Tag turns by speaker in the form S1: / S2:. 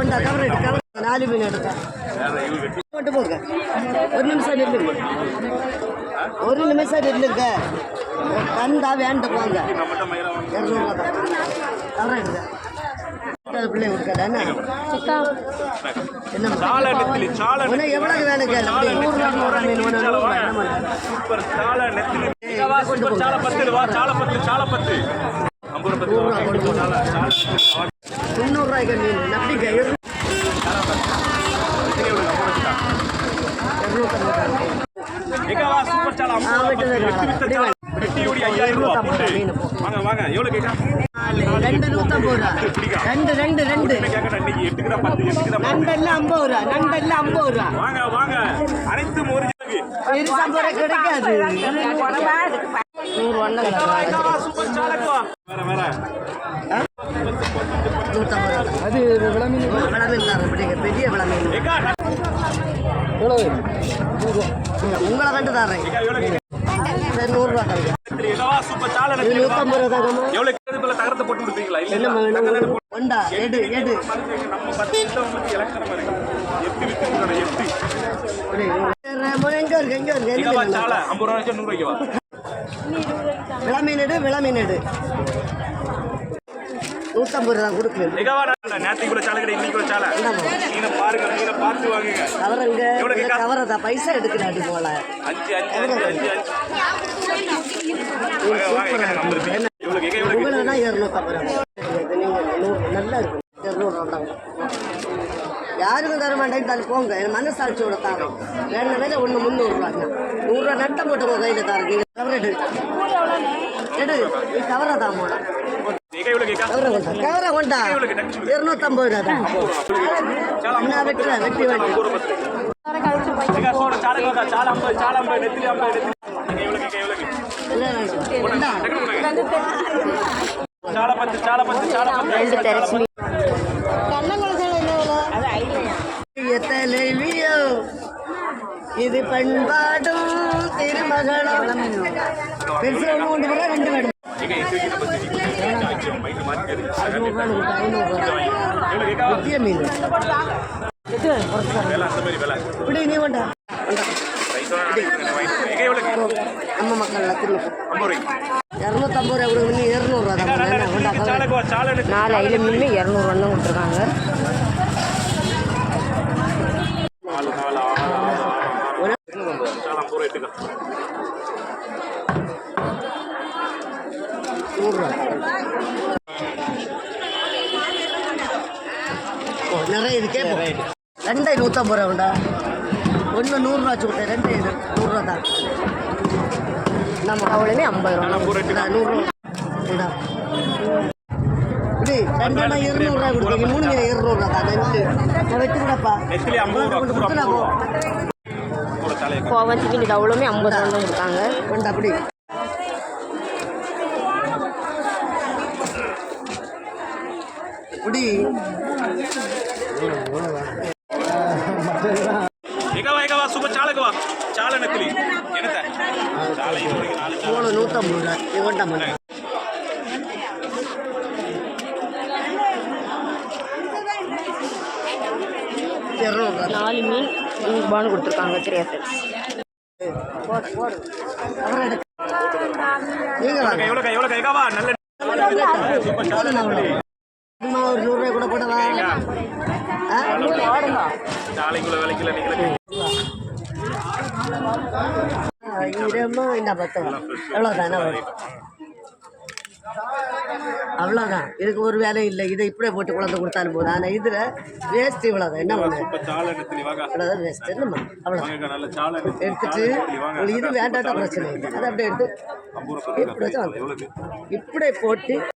S1: கொண்டா கவர் எடுத்து கவர் நாலு மீன் எடுத்தா போட்டு போங்க ஒரு நிமிஷம் நில்லுங்க ஒரு நிமிஷம் நில்லுங்க தந்தா வேண்ட போங்க இரநூறுவா தான் கவர் எடுங்க பிள்ளை என்ன எவ்வளவு அப்படியே நூறு மீன் ஒன்று நூறு ரூபா ரெண்டு நூற்றம்பது ரூபா ரெண்டு ரெண்டு ரெண்டு. நண்டெல்லாம் ஐம்பது ரூபா நண்டெல்லாம் ஐம்பது ரூபா
S2: வாங்க வாங்க அனைத்தும் ஒரு
S1: ரூபா கிடைக்காது நூறு ஒன்றும்
S2: இங்க வா, சூப்பர் சாலைக்கு வா. வேற வேற
S1: நூற்றம்பது ரூபா அது விளமீன் விளமீன் பெரிய விளமீன்
S2: எக்கா
S1: உங்களை கண்டு சரி நூறுரூவா கிடைக்கும். நூற்றம்பது ரூபா
S2: தகரத்தை போட்டு கொடுப்பீங்களா? இல்ல
S1: கொண்டா எடு எடு. விளமீன் எடு விளமீன் எடு. நூற்றம்பது ரூபா கொடுக்குறேன்
S2: நேற்றுக்கு கூட சாலை கிடையாது இன்னைக்கு கூட சாலை. மீனை பாருங்க மீனை பார்த்து வாங்குங்க.
S1: கவரங்க
S2: எவ்வளவு கேக்கா?
S1: கவரதா பைசா எடுக்கிறாடி போல.
S2: அஞ்சு அஞ்சு அஞ்சு அஞ்சு.
S1: உங்களா இரநூத்தம்பது ரூபா. நல்லா இருக்கும். இரநூறுவா தான். யாருக்கும் தர மாட்டேன்னு போங்க. என் மனசாட்சியோட தாரம் வேணும் வேலை ஒன்று முந்நூறுரூவாங்க நூறுரூவா நட்டம் போட்டு கையில் தாரம் நீங்கள் கவர் எடு எடு நீ கவரை தான்
S2: கேட்க எவ்வளவு கேட்க
S1: கவரை கொண்டா கவரை கொண்டா இரநூத்தம்பது ரூபா தான்.
S2: சாலை
S1: நான் வெட்டுறேன் வெட்டி வெட்டி.
S2: ஐம்பது ரூபா பத்து எங்க சோட சாலை வாங்க சாலை ஐம்பது சாலை ஐம்பது நெத்திலி ஐம்பது நெத்திலி எங்க எவ்வளவு கேட்க எவ்வளவு கேட்க
S1: இல்லை வேண்டாம்
S2: சாலை பத்து சாலை பத்து சாலை பத்து
S1: தலைவியோ இது பண்பாடும் திருமகளும். பெருசு ஒன்று கொண்டு போகிறா ரெண்டு வேணும் இப்படி நீ நம்ம மக்கள்
S2: ஐம்பது
S1: இரநூத்தம்பது ரூபா இரநூறுவா தான்
S3: நாலு ஐல மீன் இரநூறுவா தான் கொடுத்துருக்காங்க
S2: நாலு நாலு ஆறு ஆறு ஆறு ஆறு சாலை ஐம்பது ரூபாய் எடுத்துக்க
S1: நூறுரூவா ஓ நிறைய இது கேட்போம் ரெண்டை நூற்றம்பது ரூபா உண்டா? ஒன்று நூறுரூவா சொல்லிட்டேன் ரெண்டு இது. நூறுரூவா தான். நம்ம
S3: அவ்வளோமே ஐம்பது ரூபா.
S1: நூறுரூவா. இப்படி ரெண்டெண்ணா இருநூறுவா கொடுத்தீங்க. மூணு மீன் இருநூறுவா தான். நெட்டு நான் வெட்டி கூடப்பா
S2: நெத்திலி ஐம்பது ரூபா
S1: கொண்டு கொடுத்து நான்
S3: இது அவ்வளோமே ஐம்பது ரூபா
S1: கொண்டு அப்படி. இப்படி
S2: எங்க வா எங்க வா சூப்பர் சாலைக்கு வா சாலை நெத்திலி என்னத்த சாலை.
S1: மூணு நூற்றம்பது ரூபா கொண்டாம இரநூறுவா
S3: நாலு மீன் நூறுபான்னு கொடுத்துருக்காங்க த்ரீ சைஸ்
S1: போடு போடு. அப்புறம் எடுக்க நீங்கள்? வாங்க
S2: எவ்வளவு எவ்வளவு எங்க வா நல்ல
S1: சும்மா ஒரு நூறுரூவா கூட போடவா? ஆ?
S2: சாலைக்குள்ள வேலைக்குள்ள நீங்களே
S1: ஆயிரமா இந்த பத்து? எவ்வளோதான் அவ்வளோதான் இதுக்கு ஒரு வேலை இல்லை. இதை இப்படியே போட்டு குழந்தை கொடுத்தாலும் போதும். ஆனால் இதில் வேஸ்ட் இவ்வளோதான் என்ன பண்ணு? அவ்வளோதான் வேஸ்ட் என்னம்மா? அவ்வளோ
S2: வாங்க நல்ல சாலை நெத்திலி
S1: எடுத்துட்டு உங்களுக்கு இது வேண்டாட்டா பிரச்சனை இல்லை. அதை அப்படியே எடுத்து இப்படி வச்சு இப்படியே போட்டு